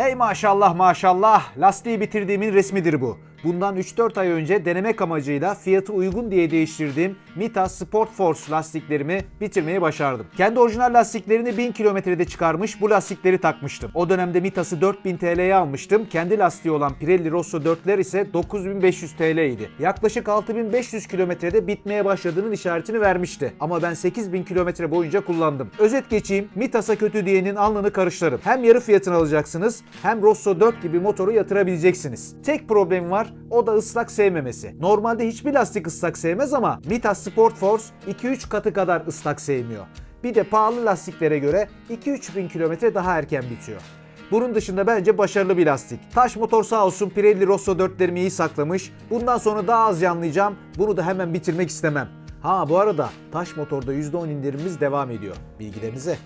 Hey maşallah maşallah lastiği bitirdiğimin resmidir bu. Bundan 3-4 ay önce denemek amacıyla fiyatı uygun diye değiştirdiğim Mita Sport Force lastiklerimi bitirmeyi başardım. Kendi orijinal lastiklerini 1000 kilometrede çıkarmış bu lastikleri takmıştım. O dönemde Mita'sı 4000 TL'ye almıştım. Kendi lastiği olan Pirelli Rosso 4'ler ise 9500 TL idi. Yaklaşık 6500 kilometrede bitmeye başladığının işaretini vermişti. Ama ben 8000 kilometre boyunca kullandım. Özet geçeyim. Mita'sa kötü diyenin alnını karıştırırım. Hem yarı fiyatını alacaksınız hem Rosso 4 gibi motoru yatırabileceksiniz. Tek problemi var o da ıslak sevmemesi. Normalde hiçbir lastik ıslak sevmez ama Mita Sport Force 2-3 katı kadar ıslak sevmiyor. Bir de pahalı lastiklere göre 2-3 bin kilometre daha erken bitiyor. Bunun dışında bence başarılı bir lastik. Taş motor sağ olsun Pirelli Rosso 4'lerimi iyi saklamış. Bundan sonra daha az yanlayacağım. Bunu da hemen bitirmek istemem. Ha bu arada taş motorda %10 indirimimiz devam ediyor. Bilgilerinize.